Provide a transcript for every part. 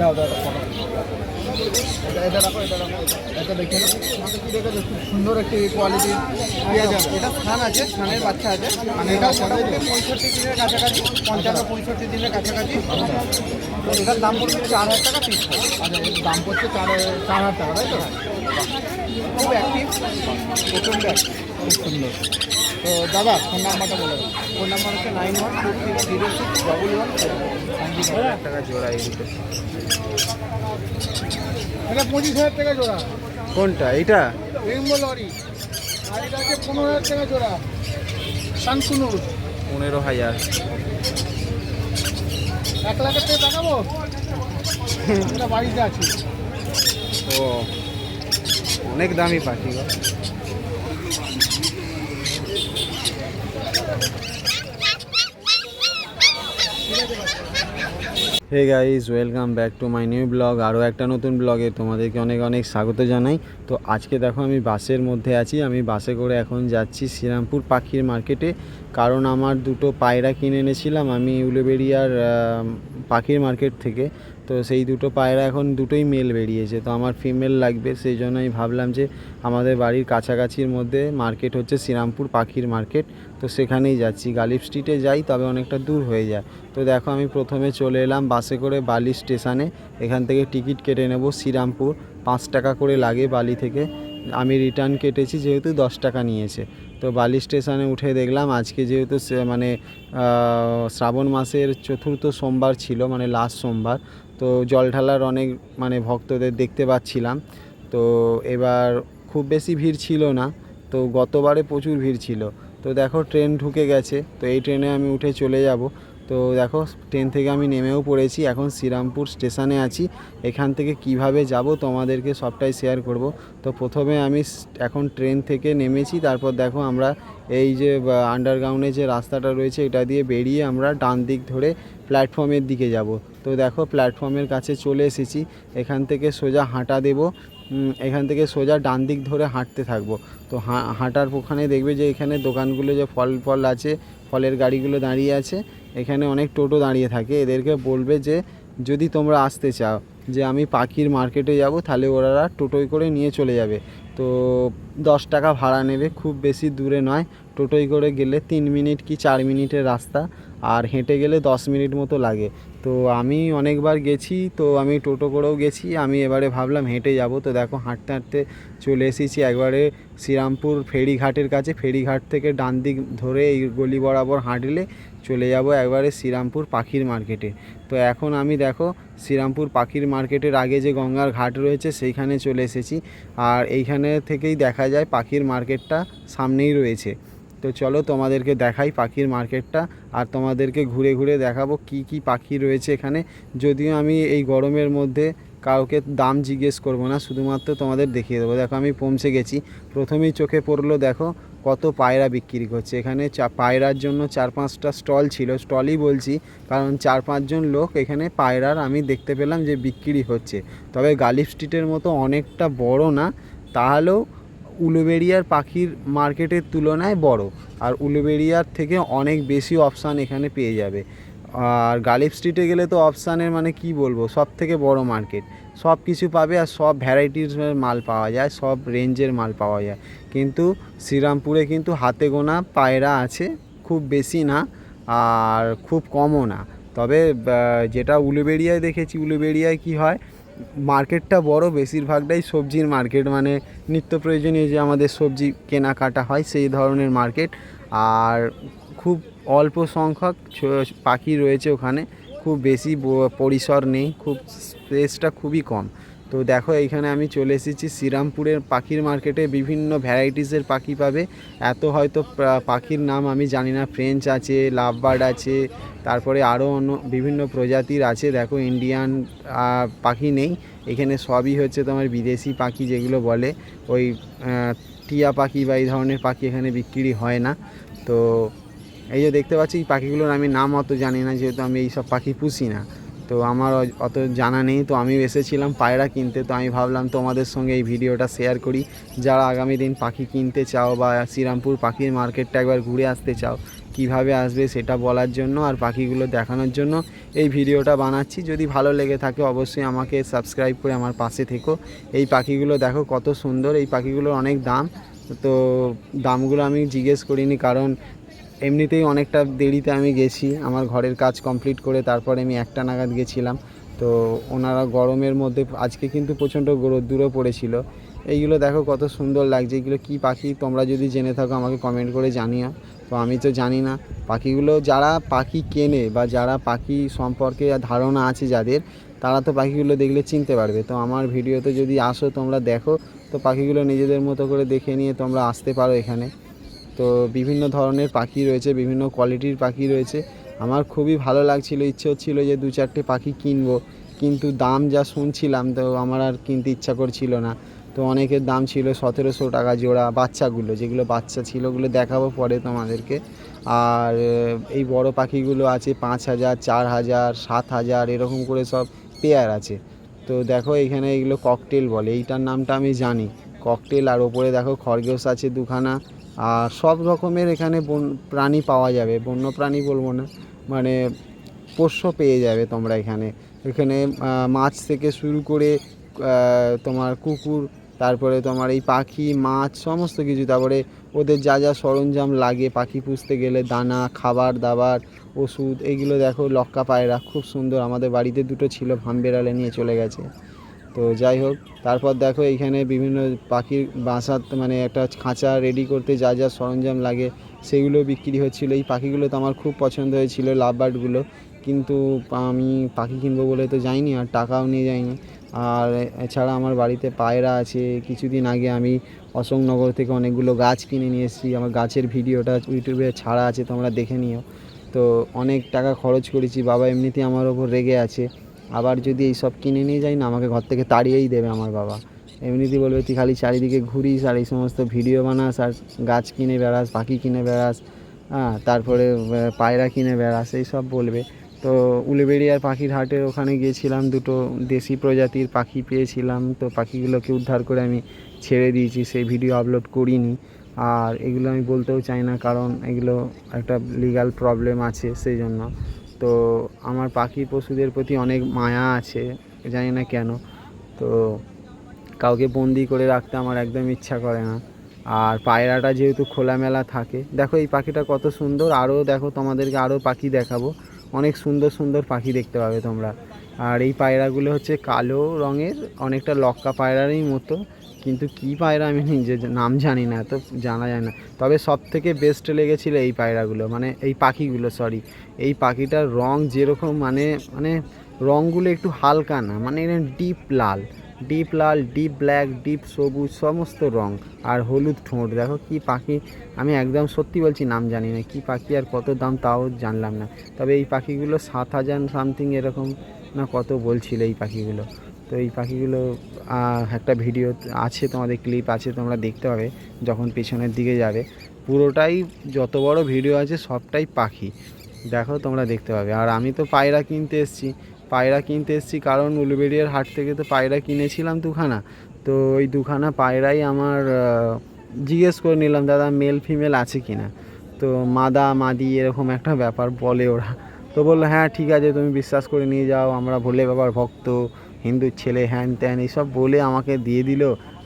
দাও দাও। এটা এটা রাখো এটা রাখো এটা- দেখে নাও। কি দেখেছ খুব সুন্দর একটি কোয়ালিটির পেঁয়াজ আছে এটা স্থান আছে স্থানের বাচ্চা আছে। মানে এটা মোটামুটি পঁয়ষট্টি দিনের কাছাকাছি পঞ্চান্ন পঁয়ষট্টি দিনের কাছাকাছি। তো এটার দাম পড়ছে চার হাজার টাকা পিস আচ্ছা দাম পড়ছে চার চার হাজার টাকা তাই তো? খুব অ্যাক্টিভ প্রচণ্ড active, খুব সুন্দর। তো দাদা ফোন নাম্বারটা বলে ফোন নাম্বার হচ্ছে nine one four six zero six double one টাকা জোড়া এই দুটো। এটা পঁচিশ হাজার টাকা জোড়া। কোনটা? এইটা? রেমবো লরি আর এটা আছে পনেরো হাজার টাকা জোড়া। শানসুনুর পনেরো হাজার। এক লাখের টাকা দেখাবো? এটা বাড়িতে আছে। ও অনেক দামি পাখি গো। Hey guys welcome back to my new blog আরও একটা নতুন ব্লগে তোমাদেরকে অনেক অনেক স্বাগত জানাই। তো আজকে দেখো আমি বাসের মধ্যে আছি। আমি বাসে করে এখন যাচ্ছি শ্রীরামপুর পাখির মার্কেটে কারণ আমার দুটো পায়রা কিনে এনেছিলাম আমি উলুবেড়িয়ার পাখির মার্কেট থেকে। তো সেই দুটো পায়রা এখন দুটোই মেল বেরিয়েছে। তো আমার ফিমেল লাগবে, সেই জন্য আমি ভাবলাম যে আমাদের বাড়ির কাছাকাছির মধ্যে মার্কেট হচ্ছে শ্রীরামপুর পাখির মার্কেট তো সেখানেই যাচ্ছি। গালিব স্ট্রিটে যাই, তবে অনেকটা দূর হয়ে যায়। তো দেখো আমি প্রথমে চলে এলাম বাসে করে বালি স্টেশনে এখান থেকে টিকিট কেটে নেব শ্রীরামপুর। পাঁচ টাকা করে লাগে বালি থেকে। আমি রিটার্ন কেটেছি, যেহেতু দশ টাকা নিয়েছে। তো বালি স্টেশনে উঠে দেখলাম আজকে যেহেতু মানে শ্রাবণ মাসের চতুর্থ সোমবার ছিল মানে লাস্ট সোমবার। তো জল ঢালার অনেক মানে ভক্তদের দেখতে পাচ্ছিলাম। তো এবার খুব বেশি ভিড় ছিল না, তো গতবারে প্রচুর ভিড় ছিল। তো দেখো ট্রেন ঢুকে গেছে, তো এই ট্রেনে আমি উঠে চলে যাব। তো দেখো ট্রেন থেকে আমি নেমেও পড়েছি, এখন শ্রীরামপুর স্টেশনে আছি। এখান থেকে কীভাবে যাব তোমাদেরকে সবটাই শেয়ার করব। তো প্রথমে আমি এখন ট্রেন থেকে নেমেছি, তারপর দেখো আমরা এই যে আন্ডারগ্রাউন্ডে যে রাস্তাটা রয়েছে, এটা দিয়ে বেরিয়ে আমরা ডান দিক ধরে প্ল্যাটফর্মের দিকে যাব। তো দেখো, প্ল্যাটফর্মের কাছে চলে এসেছি। এখান থেকে সোজা হাঁটা দেব। এখান থেকে সোজা ডান দিক ধরে হাঁটতে থাকব। তো হাঁটার ওখানে দেখবে যে এখানে দোকানগুলো যে ফল ফল আছে, ফলের গাড়িগুলো দাঁড়িয়ে আছে। এখানে অনেক টোটো দাঁড়িয়ে থাকে। এদেরকে বলবে যে, যদি তোমরা আসতে চাও যে আমি পাখির মার্কেটে যাব, তাহলে ওরা টোটোয় করে নিয়ে চলে যাবে। তো দশ টাকা ভাড়া নেবে, খুব বেশি দূরে নয়। টোটোয় করে গেলে তিন মিনিট কি চার মিনিটের রাস্তা, আর হেঁটে গেলে দশ মিনিট মতো লাগে। তো আমি অনেকবার গেছি, তো আমি টোটো করেও গেছি, আমি এবারে ভাবলাম হেঁটে যাব। তো দেখো, হাঁটতে হাঁটতে চলে এসেছি একবারে শ্রীরামপুর ফেরিঘাটের কাছে। ফেরিঘাট থেকে ডান দিক ধরে এই গলি বরাবর হাঁটলে চলে যাব একবারে শ্রীরামপুর পাখির মার্কেটে। তো এখন আমি দেখো শ্রীরামপুর পাখির মার্কেটের আগে যে গঙ্গার ঘাট রয়েছে সেইখানে চলে এসেছি। আর এইখানে থেকেই দেখা যায় পাখির মার্কেটটা সামনেই রয়েছে। তো চলো তোমাদেরকে দেখাই পাখির মার্কেটটা আর তোমাদেরকে ঘুরে ঘুরে দেখাবো কি কি পাখি রয়েছে এখানে। যদিও আমি এই গরমের মধ্যে কাউকে দাম জিজ্ঞেস করব না, শুধুমাত্র তোমাদের দেখিয়ে দেবো। দেখো আমি পৌঁছে গেছি। প্রথমেই চোখে পড়ল দেখো কত পায়রা বিক্রি করছে। এখানে চা, পায়রার জন্য চার পাঁচটা স্টল ছিল। স্টলই বলছি, কারণ চার পাঁচজন লোক এখানে পায়রার আমি দেখতে পেলাম যে বিক্রি হচ্ছে। তবে গালিব স্ট্রিটের মতো অনেকটা বড় না, তাহলেও উলুবেড়িয়ার পাখির মার্কেটের তুলনায় বড়। আর উলুবেড়িয়ার থেকে অনেক বেশি অপশান এখানে পেয়ে যাবে। আর গালিব স্ট্রিটে গেলে তো অপশানের মানে কি বলব সব থেকে বড় মার্কেট। সব কিছু পাবে আর সব ভ্যারাইটির মাল পাওয়া যায়, সব রেঞ্জের মাল পাওয়া যায়। কিন্তু শ্রীরামপুরে কিন্তু হাতে গোনা পায়রা আছে, খুব বেশি না আর খুব কমও না। তবে যেটা উলুবেড়িয়ায় দেখেছি, উলুবেড়িয়ায় কি হয় মার্কেটটা বড়, বেশিরভাগটাই সবজির মার্কেট মানে নিত্য প্রয়োজনীয় যে আমাদের সবজি কেনাকাটা হয়, সেই ধরনের মার্কেট আর খুব অল্প সংখ্যক পাখি রয়েছে ওখানে। খুব বেশি পরিসর নেই, খুব স্পেসটা খুবই কম। তো দেখো এইখানে আমি চলে এসেছি শ্রীরামপুরের পাখির মার্কেটে বিভিন্ন ভ্যারাইটিসের পাখি পাবে। এত হয়তো পাখির নাম আমি জানি না ফ্রেঞ্চ আছে লাভবার্ড আছে, তারপরে আরও অন্য বিভিন্ন প্রজাতির আছে। দেখো ইন্ডিয়ান পাখি নেই। এখানে সবই হচ্ছে তোমার বিদেশি পাখি যেগুলো বলে। ওই টিয়া পাখি বা এই ধরনের পাখি এখানে বিক্রি হয় না। তো এই যে দেখতে পাচ্ছি এই পাখিগুলোর আমি নাম অত জানি না, যেহেতু আমি এই সব পাখি পুষি না। তো আমার অত জানা নেই, তো আমি এসেছিলাম পায়রা কিনতে, তো আমি ভাবলাম তোমাদের সঙ্গে এই ভিডিওটা শেয়ার করি। যারা আগামী দিন পাখি কিনতে চাও বা শ্রীরামপুর পাখির মার্কেটটা একবার ঘুরে আসতে চাও, কীভাবে আসবে সেটা বলার জন্য আর পাখিগুলো দেখানোর জন্য এই ভিডিওটা বানাচ্ছি। যদি ভালো লেগে থাকে অবশ্যই আমাকে সাবস্ক্রাইব করে আমার পাশে থেকো। এই পাখিগুলো দেখো কত সুন্দর, এই পাখিগুলোর অনেক দাম। তো দামগুলো আমি জিজ্ঞেস করিনি, কারণ এমনিতেই অনেকটা দেরিতে আমি গেছি। আমার ঘরের কাজ কমপ্লিট করে তারপরে আমি একটা নাগাদ গেছিলাম। তো ওনারা গরমের মধ্যে আজকে কিন্তু প্রচণ্ড রোদ্দুরও পড়েছিল। এইগুলো দেখো কত সুন্দর লাগছে। এগুলো কী পাখি? তোমরা যদি জেনে থাকো আমাকে কমেন্ট করে জানিও। তো আমি তো জানি না। পাখিগুলো যারা পাখি কেনে বা যারা পাখি সম্পর্কে ধারণা আছে যাদের, তারা তো পাখিগুলো দেখলে চিনতে পারবে। তো আমার ভিডিওতে যদি আসো তোমরা দেখো। তো পাখিগুলো নিজেদের মতো করে দেখে নিয়ে তোমরা আসতে পারো এখানে। তো বিভিন্ন ধরনের পাখি রয়েছে, বিভিন্ন কোয়ালিটির পাখি রয়েছে। আমার খুবই ভালো লাগছিল, ইচ্ছে হচ্ছিল যে দু চারটে পাখি কিনবো, কিন্তু দাম যা শুনছিলাম তো আমার আর কিনতে ইচ্ছা করছিল না। তো অনেকের দাম ছিল সতেরোশো টাকা জোড়া বাচ্চাগুলো, যেগুলো বাচ্চা ছিল ওগুলো দেখাবো পরে তোমাদেরকে। আর এই বড় পাখিগুলো আছে পাঁচ হাজার, চার হাজার, সাত হাজার, এরকম করে সব পেয়ার আছে। তো দেখো এখানে এগুলো ককটেল বলে, এইটার নামটা আমি জানি। ককটেল আর ওপরে দেখো খরগোশ আছে দুখানা আর সব রকমের এখানে বন প্রাণী পাওয়া যাবে বন্য প্রাণী বলব না মানে পোষ্য পেয়ে যাবে তোমরা এখানে। এখানে মাছ থেকে শুরু করে তোমার কুকুর, তারপরে তোমার এই পাখি, মাছ, সমস্ত কিছু, তারপরে ওদের যা যা সরঞ্জাম লাগে, পাখি পুষতে গেলে দানা, খাবার, দাবার, ওষুধ এইগুলো দেখো লক্কা পায়রা, খুব সুন্দর। আমাদের বাড়িতে দুটো ছিল ভামবেড়ালে নিয়ে চলে গেছে। তো যাই হোক, তারপর দেখো এইখানে বিভিন্ন পাখির বাসা মানে একটা খাঁচা রেডি করতে যা যা সরঞ্জাম লাগে, সেগুলো বিক্রি হচ্ছিল। এই পাখিগুলো তো আমার খুব পছন্দ হয়েছিল লাভ বার্ডগুলো কিন্তু আমি পাখি কিনবো বলে তো যাইনি আর টাকাও নিয়ে যাইনি। আর এছাড়া আমার বাড়িতে পায়রা আছে, কিছুদিন আগে আমি অশোকনগর থেকে অনেকগুলো গাছ কিনে নিয়ে এসেছি। আমার গাছের ভিডিওটা ইউটিউবে ছাড়া আছে, তোমরা দেখে নিও। তো অনেক টাকা খরচ করেছি, বাবা এমনিতেই আমার ওপর রেগে আছে। আবার যদি এই সব কিনে নিয়ে যাই না, আমাকে ঘর থেকে তাড়িয়েই দেবে আমার বাবা। এমনিতেই বলবে, তুই খালি চারিদিকে ঘুরিস আর এই সমস্ত ভিডিও বানাস আর গাছ কিনে বেড়াস, পাখি কিনে বেড়াস হ্যাঁ তারপরে পায়রা কিনে বেড়াস, এই সব বলবে। তো উলুবেড়িয়ার পাখির হাটের ওখানে গিয়েছিলাম, দুটো দেশি প্রজাতির পাখি পেয়েছিলাম। তো পাখিগুলোকে উদ্ধার করে আমি ছেড়ে দিয়েছি, সেই ভিডিও আপলোড করিনি। আর এগুলো আমি বলতেও চাই না, কারণ এগুলো একটা লিগ্যাল প্রবলেম আছে, সেই জন্য। তো আমার পাখি পশুদের প্রতি অনেক মায়া আছে, জানি না কেন। তো কাউকে বন্দি করে রাখতে আমার একদম ইচ্ছা করে না। আর পায়রাটা যেহেতু খোলামেলা থাকে, দেখো এই পাখিটা কত সুন্দর। আরও দেখো তোমাদেরকে আরও পাখি দেখাবো। অনেক সুন্দর সুন্দর পাখি দেখতে পাবে তোমরা। আর এই পায়রাগুলো হচ্ছে কালো রঙের, অনেকটা লক্কা পায়রারই মতো। কিন্তু কী পায়রা আমি নিজে নাম জানি না তো জানা যায় না। তবে সব থেকে বেস্ট লেগেছিলো এই পায়রাগুলো মানে এই পাখিগুলো সরি এই পাখিটার রং যেরকম মানে মানে রঙগুলো একটু হালকা না মানে ডিপ লাল। ডিপ লাল ডিপ ব্ল্যাক ডিপ সবুজ, সমস্ত রং। আর হলুদ ঠোঁট, দেখো কি পাখি, আমি একদম সত্যি বলছি নাম জানি না, কি পাখি আর কত দাম তাও জানলাম না। তবে এই পাখিগুলো সাত হাজার সামথিং এরকম না কত বলছিল এই পাখিগুলো। তো এই পাখিগুলো একটা ভিডিও আছে, তোমাদের ক্লিপ আছে, তোমরা দেখতে পাবে যখন পেছনের দিকে যাবে। পুরোটাই যত বড় ভিডিও আছে, সবটাই পাখি। দেখো, তোমরা দেখতে পাবে। আর আমি তো পায়রা কিনতে এসেছি। পায়রা কিনতে এসেছি কারণ উলুবেড়িয়ার হাট থেকে তো পায়রা কিনেছিলাম দুখানা। তো ওই দুখানা পায়রাই আমার জিজ্ঞেস করে নিলাম, দাদা মেল ফিমেল আছে কি না তো মাদা, মাদি এরকম একটা ব্যাপার বলে ওরা। তো বলল হ্যাঁ ঠিক আছে, তুমি বিশ্বাস করে নিয়ে যাও, আমরা ভোলে বাবার ভক্ত। হিন্দুর ছেলে, হ্যান ত্যান এইসব বলে আমাকে দিয়ে দিল।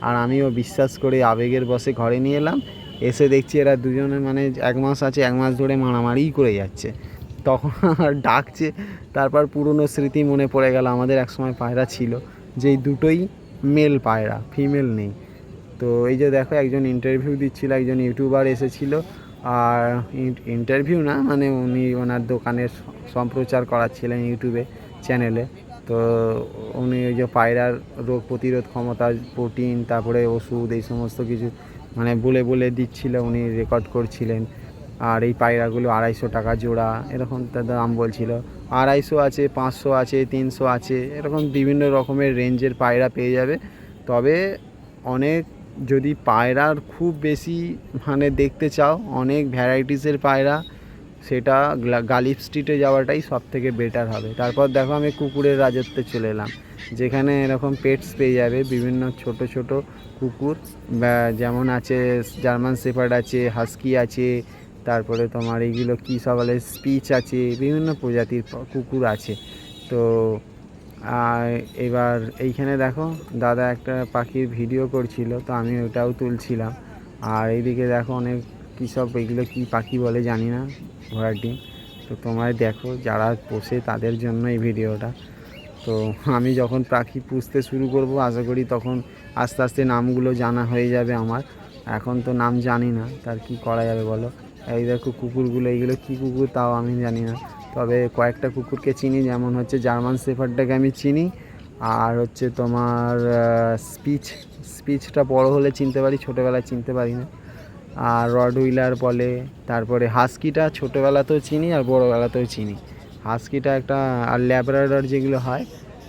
আর আমিও বিশ্বাস করে আবেগের বসে ঘরে নিয়ে এলাম। এসে দেখছি এরা দুজনে মানে এক মাস আছে, এক মাস ধরে মারামারিই করে যাচ্ছে। তখন আর ডাকছে, তারপর পুরনো স্মৃতি মনে পড়ে গেল। আমাদের একসময় পায়রা ছিল, যেই দুটোই মেল পায়রা ফিমেল নেই। তো এই যে দেখো, একজন ইন্টারভিউ দিচ্ছিল, একজন ইউটিউবার এসেছিল। আর ইন্টারভিউ না মানে উনি ওনার দোকানের সম্প্রচার করাচ্ছিলেন ইউটিউবে চ্যানেলে তো উনি ওই যে পায়রার রোগ প্রতিরোধ ক্ষমতা, প্রোটিন, তারপরে ওষুধ, এই সমস্ত কিছু মানে বলে বলে দিচ্ছিল, উনি রেকর্ড করছিলেন। আর এই পায়রাগুলো আড়াইশো টাকা জোড়া, এরকম তার দাম বলছিল। আড়াইশো আছে, পাঁচশো আছে, তিনশো আছে, এরকম বিভিন্ন রকমের রেঞ্জের পায়রা পেয়ে যাবে। তবে অনেক যদি পায়রার খুব বেশি মানে দেখতে চাও, অনেক ভ্যারাইটিসের পায়রা সেটা গ্লা- গালিব স্ট্রিটে যাওয়াটাই সব থেকে বেটার হবে। তারপর দেখো আমি কুকুরের রাজত্বে চলে এলাম। যেখানে এরকম পেটস পেয়ে যাবে বিভিন্ন ছোট ছোট কুকুর। যেমন আছে জার্মান শেপার্ড আছে হাস্কি আছে, তারপরে তোমার এইগুলো কী সব বলে স্পিচ আছে, বিভিন্ন প্রজাতির কুকুর আছে। তো এবার এইখানে দেখো দাদা একটা পাখির ভিডিও করছিল, তো আমি ওটাও তুলছিলাম। আর এইদিকে দেখো অনেক কী সব এগুলো কী পাখি বলে জানি না, ঘোড়ার ডিম। তো তোমরা দেখো যারা পোষে তাদের জন্য এই ভিডিওটা। তো আমি যখন পাখি পুষতে শুরু করব, আশা করি তখন আস্তে আস্তে নামগুলো জানা হয়ে যাবে আমার। এখন তো নাম জানি না, তার কি করা যাবে বলো? এই দেখো কুকুরগুলো এইগুলো কী কুকুর তাও আমি জানি না। তবে কয়েকটা কুকুরকে চিনি, যেমন হচ্ছে জার্মান শেফার্ডটাকে আমি চিনি, আর হচ্ছে তোমার স্পিচ। স্পিচটা বড় হলে চিনতে পারি, ছোটোবেলায় চিনতে পারি না। আর রড হুইলার বলে, তারপরে হাস্কিটা ছোটোবেলাতেও চিনি আর বড়োবেলাতেও চিনি। হাস্কিটা একটা, আর ল্যাবরাডর যেগুলো হয়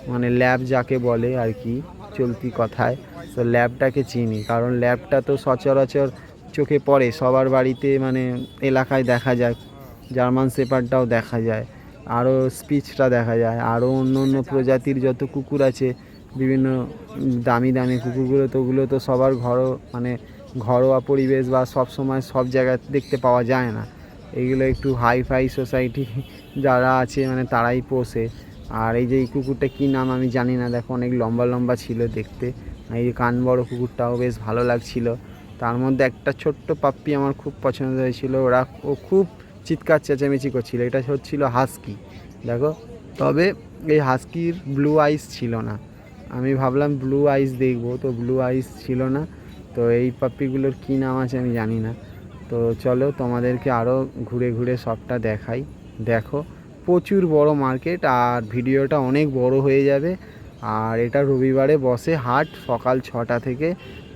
মানে ল্যাব যাকে বলে আর কি, চলতি কথায়, তো ল্যাবটাকে চিনি। কারণ ল্যাবটা তো সচরাচর চোখে পড়ে, সবার বাড়িতে মানে এলাকায় দেখা যায়, জার্মান শেপার্ডটাও দেখা যায়, আরও স্পিচটা দেখা যায়, আরও অন্য অন্য প্রজাতির যত কুকুর আছে, বিভিন্ন দামি দামি কুকুরগুলো, তো ওগুলো তো সবার ঘরও মানে ঘরোয়া পরিবেশ বা সব সময় সব জায়গায় দেখতে পাওয়া যায় না। এইগুলো একটু হাই ফাই সোসাইটি যারা আছে মানে তারাই পোষে। আর এই যে এই কুকুরটা কী নাম আমি জানি না, দেখো অনেক লম্বা লম্বা ছিল দেখতে। এই কান বড় কুকুরটাও বেশ ভালো লাগছিল। তার মধ্যে একটা ছোট্ট পাপ্পি আমার খুব পছন্দ হয়েছিল। ওরা, ও খুব চিৎকার চেঁচামেচি করছিল। এটা হচ্ছিল হাস্কি দেখো, তবে এই হাস্কির ব্লু আইস ছিল না। আমি ভাবলাম ব্লু আইস দেখব, তো ব্লু আইস ছিল না। তো এই পাপ্পিগুলোর কী নাম আছে আমি জানি না। তো চলো তোমাদেরকে আরও ঘুরে ঘুরে সবটা দেখাই। দেখো, প্রচুর বড় মার্কেট আর ভিডিওটা অনেক বড় হয়ে যাবে। আর এটা রবিবারে বসে হাট, সকাল ছটা থেকে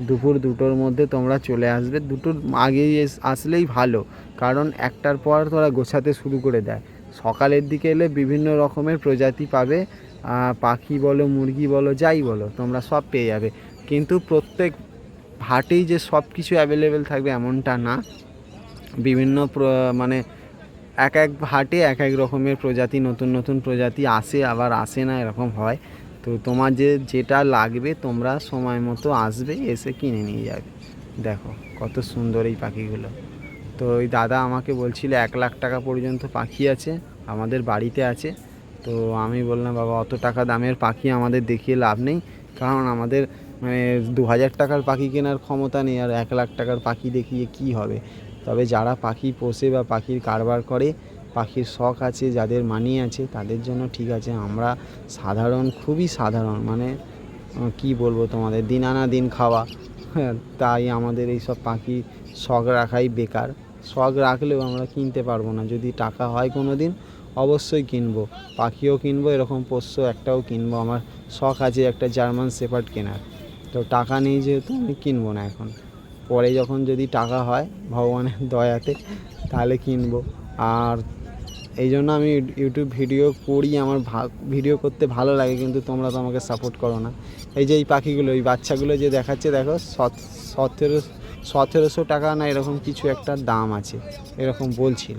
দুপুর দুটোর মধ্যে তোমরা চলে আসবে। দুটোর আগেই আসলেই ভালো, কারণ একটার পর তোরা গোছাতে শুরু করে দেয়। সকালের দিকে এলে বিভিন্ন রকমের প্রজাতি পাবে পাখি বলো, মুরগি বলো, যাই বলো, তোমরা সব পেয়ে যাবে। কিন্তু প্রত্যেক হাটেই যে সব কিছু অ্যাভেলেবেল থাকবে এমনটা না। বিভিন্ন মানে এক এক হাটে এক এক রকমের প্রজাতি, নতুন নতুন প্রজাতি আসে, আবার আসে না, এরকম হয়। তো তোমার যে, যেটা লাগবে তোমরা সময় মতো আসবে, এসে কিনে নিয়ে যাবে। দেখো, কত সুন্দর এই পাখিগুলো। তো ওই দাদা আমাকে বলছিল, এক লাখ টাকা পর্যন্ত পাখি আছে, আমাদের বাড়িতে আছে। তো আমি বললাম, বাবা, অত টাকা দামের পাখি আমাদের দেখিয়ে লাভ নেই। কারণ আমাদের মানে দু হাজার টাকার পাখি কেনার ক্ষমতা নেই আর এক লাখ টাকার পাখি দেখিয়ে কি হবে? তবে যারা পাখি পোষে বা পাখির কারবার করে, পাখির শখ আছে, যাদের মানি আছে, তাদের জন্য ঠিক আছে। আমরা সাধারণ, খুবই সাধারণ মানে কি বলব তোমাদের, দিন আনা দিন খাওয়া। হ্যাঁ তাই আমাদের এই সব পাখি শখ রাখাই বেকার। শখ রাখলেও আমরা কিনতে পারব না। যদি টাকা হয় কোনো দিন অবশ্যই কিনবো। পাখিও কিনবো, এরকম পোষ্য একটাও কিনবো। আমার শখ আছে একটা জার্মান শেপার্ড কেনার। তো টাকা নেই যেহেতু আমি কিনবো না এখন। পরে যখন যদি টাকা হয় ভগবানের দয়াতে, তাহলে কিনবো। আর এই জন্য আমি ইউটিউব ভিডিও করি, আমার ভিডিও করতে ভালো লাগে, কিন্তু তোমরা তো আমাকে সাপোর্ট করো না। এই যে এই পাখিগুলো, এই বাচ্চাগুলো যে দেখাচ্ছে, দেখো, সত- সতেরো, সতেরোশো টাকা না এরকম কিছু একটা দাম আছে, এরকম বলছিল।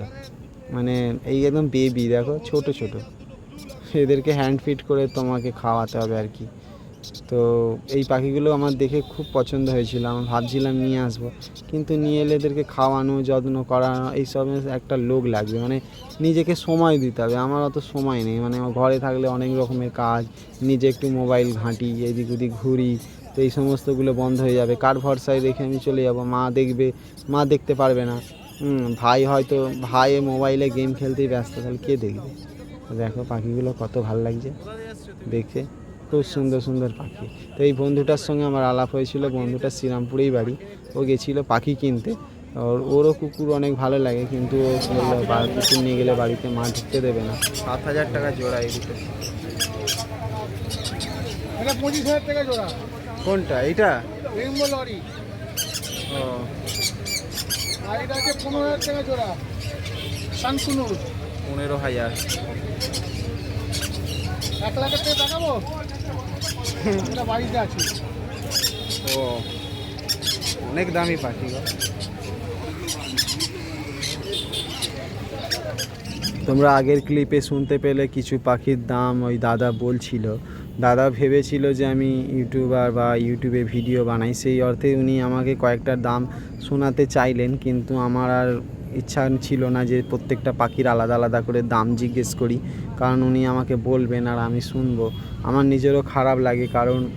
মানে এই একদম বেবি দেখো, ছোট ছোট। এদেরকে হ্যান্ড ফিট করে তোমাকে খাওয়াতে হবে আর কি। তো এই পাখিগুলো আমার দেখে খুব পছন্দ হয়েছিল, আমি ভাবছিলাম নিয়ে আসব। কিন্তু নিয়ে এলে এদেরকে খাওয়ানো, যত্ন করানো এইসব একটা লোক লাগবে। মানে নিজেকে সময় দিতে হবে, আমার অত সময় নেই। মানে আমার ঘরে থাকলে অনেক রকমের কাজ, নিজে একটু মোবাইল ঘাঁটি, এদিক ওদিক ঘুরি, তো এই সমস্তগুলো বন্ধ হয়ে যাবে। কার ভরসায় রেখে আমি চলে যাব? মা দেখবে, মা দেখতে পারবে না। ভাই হয়তো, ভাই মোবাইলে গেম খেলতেই ব্যস্ত, তাহলে কে দেখবে? দেখো পাখিগুলো কত ভালো লাগছে, দেখে। খুব সুন্দর সুন্দর পাখি। তো এই বন্ধুটার সঙ্গে আমার আলাপ হয়েছিল বন্ধুটা শ্রীরামপুরেই বাড়ি। ও গেছিল পাখি কিনতে। ওর ওরও কুকুর অনেক ভালো লাগে কিন্তু ও বলল কুকুর নিয়ে গেলে বাড়িতে মা ঢুকতে দেবে না। সাত হাজার টাকা জোড়া এই দুটো। এটা পঁচিশ হাজার টাকা জোড়া। কোনটা? এইটা? লরি। ও। আর এটা আছে পনেরো হাজার টাকা জোড়া। শানকুনুর পনেরো হাজার। এক লাখের টাকা দেখাবো? ও, অনেক দামি পাখি তোমরা আগের ক্লিপে শুনতে পেলে কিছু পাখির দাম ওই দাদা বলছিল। দাদা ভেবেছিল যে আমি ইউটিউবার বা ইউটিউবে ভিডিও বানাই, সেই অর্থে উনি আমাকে কয়েকটা দাম শোনাতে চাইলেন, কিন্তু আমার আর ইচ্ছা ছিল না যে প্রত্যেকটা পাখির আলাদা আলাদা করে দাম জিজ্ঞেস করি। কারণ উনি আমাকে বলবেন, আর আমি শুনব। আমার নিজেরও খারাপ লাগে, কারণ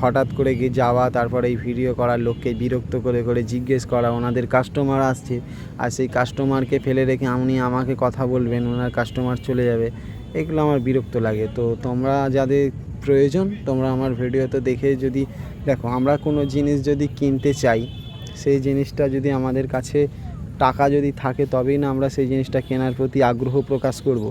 হঠাৎ করে গিয়ে যাওয়া, তারপরে এই ভিডিও করার লোককে বিরক্ত করে করে জিজ্ঞেস করা, ওনাদের কাস্টমার আসছে। আর সেই কাস্টমারকে ফেলে রেখে উনি আমাকে কথা বলবেন, ওনার কাস্টমার চলে যাবে। এগুলো আমার বিরক্ত লাগে। তো তোমরা যাদের প্রয়োজন, তোমরা আমার ভিডিওতে দেখে যদি, দেখো, আমরা কোনো জিনিস যদি কিনতে চাই, সেই জিনিসটা যদি আমাদের কাছে টাকা যদি থাকে তবেই না আমরা সেই জিনিসটা কেনার প্রতি আগ্রহ প্রকাশ করব।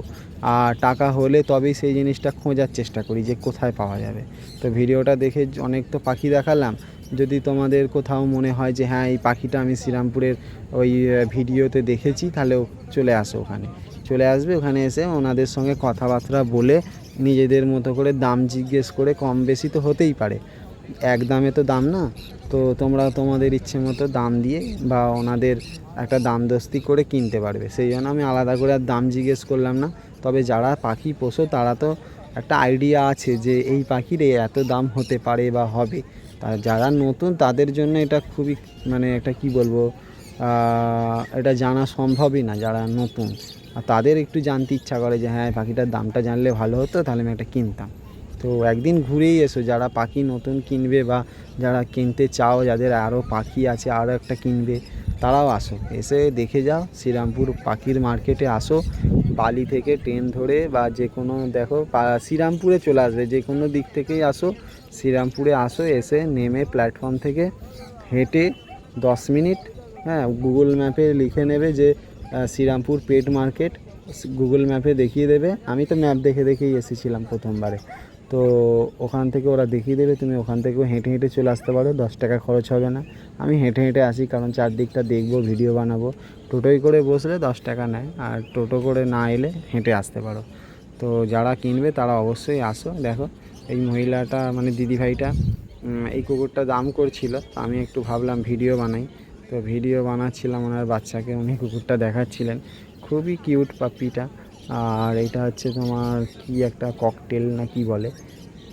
আর টাকা হলে তবেই সেই জিনিসটা খোঁজার চেষ্টা করি যে কোথায় পাওয়া যাবে। তো ভিডিওটা দেখে অনেক তো পাখি দেখালাম। যদি তোমাদের কোথাও মনে হয় যে হ্যাঁ এই পাখিটা আমি শ্রীরামপুরের ওই ভিডিওতে দেখেছি, তাহলেও চলে আসো ওখানে। চলে আসবে, ওখানে এসে ওনাদের সঙ্গে কথাবার্তা বলে নিজেদের মতো করে দাম জিজ্ঞেস করে কম বেশি তো হতেই পারে। এক দামে তো দাম না, তো তোমরা তোমাদের ইচ্ছে মতো দাম দিয়ে বা ওনাদের একটা দাম দস্তি করে কিনতে পারবে। সেই জন্য আমি আলাদা করে আর দাম জিজ্ঞেস করলাম না, তবে যারা পাখি পোষো তারা তো একটা আইডিয়া আছে যে এই পাখির এত দাম হতে পারে বা হবে। তা যারা নতুন তাদের জন্য এটা খুবই মানে একটা কি বলব এটা জানা সম্ভবই না যারা নতুন। আর তাদের একটু জানতে ইচ্ছা করে যে হ্যাঁ পাখিটার দামটা জানলে ভালো হতো, তাহলে আমি একটা কিনতাম। তো একদিন ঘুরেই এসো, যারা পাখি নতুন কিনবে বা যারা কিনতে চাও, যাদের আরও পাখি আছে আরও একটা কিনবে, তারাও আসো। এসে দেখে যাও, শ্রীরামপুর পাখির মার্কেটে আসো। বালি থেকে ট্রেন ধরে বা যে কোনো দেখো শ্রীরামপুরে চলে আসবে যে কোনো দিক থেকেই আসো। শ্রীরামপুরে আসো, এসে নেমে প্ল্যাটফর্ম থেকে হেঁটে দশ মিনিট হ্যাঁ গুগল ম্যাপে লিখে নেবে যে শ্রীরামপুর পেট মার্কেট গুগল ম্যাপে দেখিয়ে দেবে। আমি তো ম্যাপ দেখে দেখেই এসেছিলাম প্রথমবারে। তো ওখান থেকে ওরা দেখিয়ে দেবে, তুমি ওখান থেকেও হেঁটে হেঁটে চলে আসতে পারো, দশ টাকা খরচ হবে না। আমি হেঁটে হেঁটে আসি, কারণ চারদিকটা দেখব ভিডিও বানাবো। টোটোয় করে বসলে দশ টাকা নেয়, আর টোটো করে না এলে হেঁটে আসতে পারো। তো যারা কিনবে তারা অবশ্যই আসো। দেখো, এই মহিলাটা মানে দিদিভাইটা এই কুকুরটা দাম করছিল আমি একটু ভাবলাম ভিডিও বানাই। তো ভিডিও বানাচ্ছিলাম ওনার বাচ্চাকে, উনি কুকুরটা দেখাচ্ছিলেন। খুবই কিউট পাপ্পিটা। আর এটা হচ্ছে তোমার কি একটা ককটেল না কি বলে?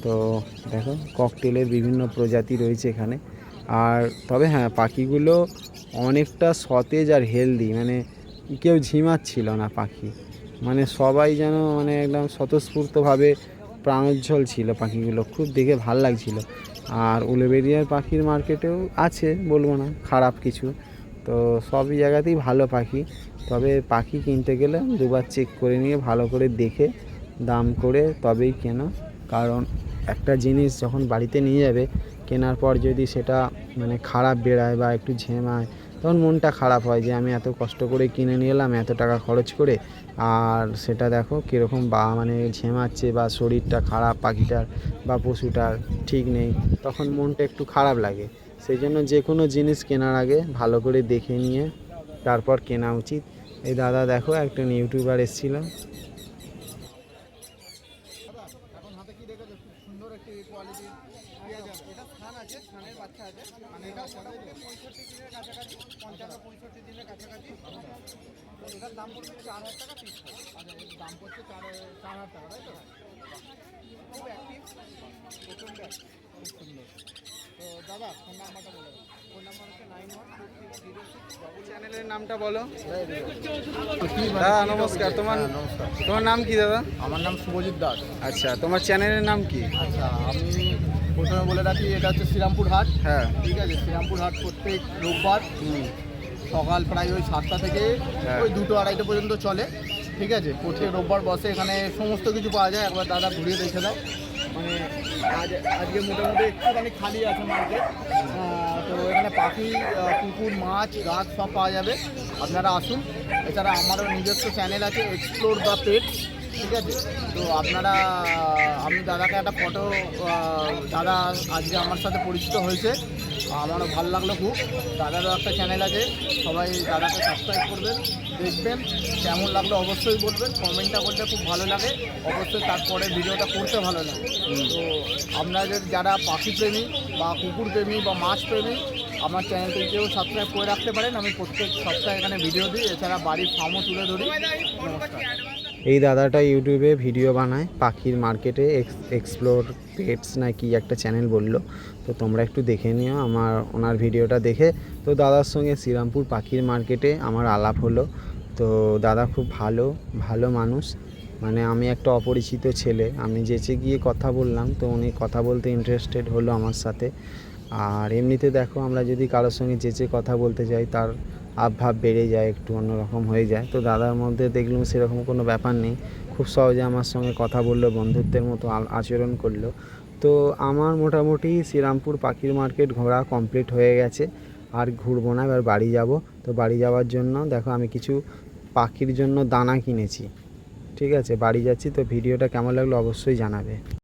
তো দেখো ককটেলের বিভিন্ন প্রজাতি রয়েছে এখানে। আর তবে হ্যাঁ পাখিগুলো অনেকটা সতেজ আর হেলদি মানে কেউ ঝিমাচ্ছিল না পাখি। মানে সবাই যেন মানে একদম স্বতঃস্ফূর্তভাবে প্রাণোজ্জ্বল ছিল পাখিগুলো, খুব দেখে ভালো লাগছিল। আর উলেবেরিয়ার পাখির মার্কেটেও আছে, বলব না, খারাপ কিছু। তো সব জায়গাতেই ভালো পাখি। তবে পাখি কিনতে গেলে দুবার চেক করে নিয়ে ভালো করে দেখে দাম করে তবেই কেনো। কারণ একটা জিনিস যখন বাড়িতে নিয়ে যাবে, কেনার পর যদি সেটা মানে খারাপ বেড়ায় বা একটু ঝেমায়, তখন মনটা খারাপ হয় যে আমি এত কষ্ট করে কিনে নিয়ে এলাম, এত টাকা খরচ করে। আর সেটা দেখো কীরকম বা মানে ঝেমাচ্ছে বা শরীরটা খারাপ, পাখিটার বা পশুটার ঠিক নেই, তখন মনটা একটু খারাপ লাগে। সেই জন্য যে কোনো জিনিস কেনার আগে ভালো করে দেখে নিয়ে তারপর কেনা উচিত। এই দাদা দেখো একটা ইউটিউবার এসেছিল এখন হাতে কি দেখেছ খুব সুন্দর একটি কোয়ালিটি পেঁয়াজ আছে এটা স্থান আছে স্থানের বাচ্চা আছে মানে এটা মোটামুটি পঁয়ষট্টি দিনের কাছাকাছি পঞ্চান্ন পঁয়ষট্টি দিনের কাছাকাছি তো এটার দাম পড়ছে চার হাজার টাকা পিস আচ্ছা এর দাম পড়ছে চার চার হাজার টাকা তাই তো খুব অ্যাক্টিভ প্রথম ব্যাগ খুব সুন্দর তো দাদা ফোন নাম্বারটা বলে দাও ফোন নাম্বার হচ্ছে nine one four six zero six চ্যানেলের নামটা বলো। দাদা নমস্কার। তোমার নমস্কার। তোমার নাম কি দাদা? আমার নাম শুভজিৎ দাস। আচ্ছা তোমার চ্যানেলের নাম কি? আচ্ছা আমি প্রথমে বলে রাখি এটা হচ্ছে শ্রীরামপুর হাট। হ্যাঁ। ঠিক আছে শ্রীরামপুর হাট প্রত্যেক রোববার সকাল প্রায় ওই সাতটা থেকে হ্যাঁ। ওই দুটো আড়াইটা পর্যন্ত চলে। ঠিক আছে প্রত্যেক রোববার বসে এখানে সমস্ত কিছু পাওয়া যায়। একবার দাদা ঘুরিয়ে দেখে দাও। মানে আজ আজকে মোটামুটি একটুখানি খালি আছে মার্কেট তো এখানে পাখি কুকুর, মাছ, গাছ সব পাওয়া যাবে। আপনারা আসুন। এছাড়া আমারও নিজস্ব চ্যানেল আছে এক্সপ্লোর দ্য পেট ঠিক আছে। তো আপনারা আমি দাদাকে একটা ফটো দাদা আজকে আমার সাথে পরিচিত হয়েছে। আমারও ভালো লাগল খুব। দাদারও একটা চ্যানেল আছে। সবাই দাদাকে সাবস্ক্রাইব করবেন দেখবেন। কেমন লাগল অবশ্যই বলবেন। কমেন্টটা করতে খুব ভালো লাগে। অবশ্যই তারপরে ভিডিওটা করতে ভালো লাগে। তো আপনাদের যারা পাখি প্রেমী বা কুকুর প্রেমী বা মাছ প্রেমী আমার চ্যানেলটিকেও সাবস্ক্রাইব করে রাখতে পারেন। আমি প্রত্যেক সপ্তাহে এখানে ভিডিও দিই। এছাড়া বাড়ির ফার্মও তুলে ধরি। নমস্কার। এই দাদাটা ইউটিউবে ভিডিও বানায়, পাখির মার্কেটে এক্সপ্লোর পেটস না কি একটা চ্যানেল বলল। তো তোমরা একটু দেখে নিও আমার, ওনার ভিডিওটা দেখে। তো দাদার সঙ্গে শ্রীরামপুর পাখির মার্কেটে আমার আলাপ হলো। তো দাদা খুব ভালো ভালো মানুষ। মানে আমি একটা অপরিচিত ছেলে। আমি যেচে গিয়ে কথা বললাম, তো উনি কথা বলতে ইন্টারেস্টেড হলো আমার সাথে। আর এমনিতে দেখো আমরা যদি কারোর সঙ্গে যেচে কথা বলতে যাই, তার আবভাব বেড়ে যায়, একটু অন্যরকম হয়ে যায়। তো দাদার মধ্যে দেখলাম সেরকম কোনো ব্যাপার নেই। খুব সহজে আমার সঙ্গে কথা বলল, বন্ধুত্বের মতো আচরণ করল। তো আমার মোটামুটি শ্রীরামপুর পাখির মার্কেট ঘোরা কমপ্লিট হয়ে গেছে। আর ঘুরবো না, এবার বাড়ি যাব। তো বাড়ি যাওয়ার জন্য, দেখো আমি কিছু পাখির জন্য দানা কিনেছি। ঠিক আছে, বাড়ি যাচ্ছি। তো ভিডিওটা কেমন লাগল অবশ্যই জানাবে।